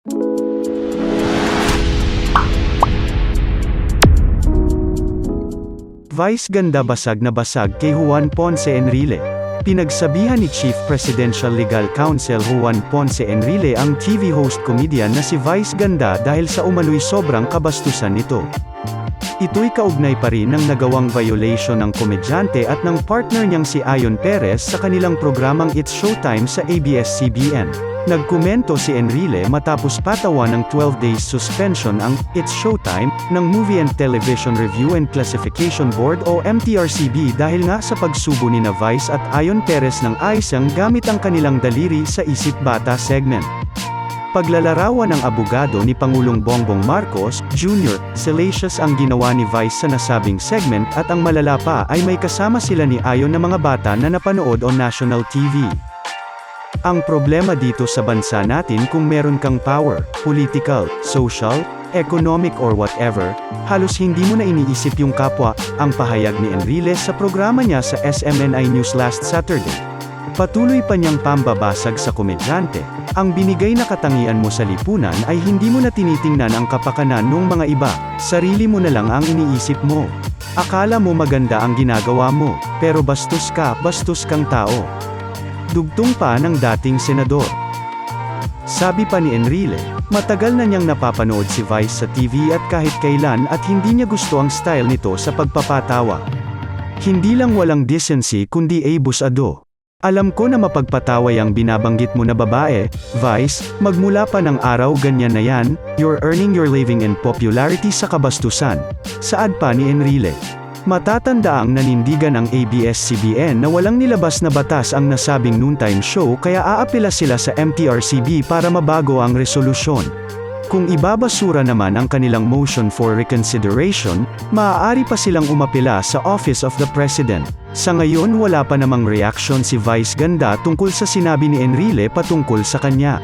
Vice ganda basag na basag kay Juan Ponce Enrile. Pinagsabihan ni Chief Presidential Legal Counsel Juan Ponce Enrile ang TV host comedian na si Vice Ganda dahil sa umano'y sobrang kabastusan nito. Ito'y kaugnay pa rin ng nagawang violation ng komedyante at ng partner niyang si Ayon Perez sa kanilang programang It's Showtime sa ABS-CBN. Nagkomento si Enrile matapos patawan ng 12 days suspension ang It's Showtime ng Movie and Television Review and Classification Board o MTRCB dahil nga sa pagsubo ni na Vice at Ayon Perez ng Aisang gamit ang kanilang daliri sa Isip Bata segment. Paglalarawan ng abogado ni Pangulong Bongbong Marcos, Jr., salacious ang ginawa ni Vice sa nasabing segment at ang malala pa ay may kasama sila ni Ayon na mga bata na napanood on national TV. Ang problema dito sa bansa natin kung meron kang power, political, social, economic or whatever, halos hindi mo na iniisip yung kapwa, ang pahayag ni Enrile sa programa niya sa SMNI News last Saturday. Patuloy pa niyang pambabasag sa komedyante, ang binigay na katangian mo sa lipunan ay hindi mo na tinitingnan ang kapakanan ng mga iba, sarili mo na lang ang iniisip mo. Akala mo maganda ang ginagawa mo, pero bastos ka, bastos kang tao. Dugtong pa ng dating senador. Sabi pa ni Enrile, matagal na niyang napapanood si Vice sa TV at kahit kailan at hindi niya gusto ang style nito sa pagpapatawa. Hindi lang walang decency kundi abusado. Alam ko na mapagpataway ang binabanggit mo na babae, Vice, magmula pa ng araw ganyan na yan, you're earning your living and popularity sa kabastusan. Saad pa ni Enrile. Matatanda ang nanindigan ang ABS-CBN na walang nilabas na batas ang nasabing noontime show kaya aapela sila sa MTRCB para mabago ang resolusyon. Kung ibabasura naman ang kanilang motion for reconsideration, maaari pa silang umapela sa Office of the President. Sa ngayon wala pa namang reaksyon si Vice Ganda tungkol sa sinabi ni Enrile patungkol sa kanya.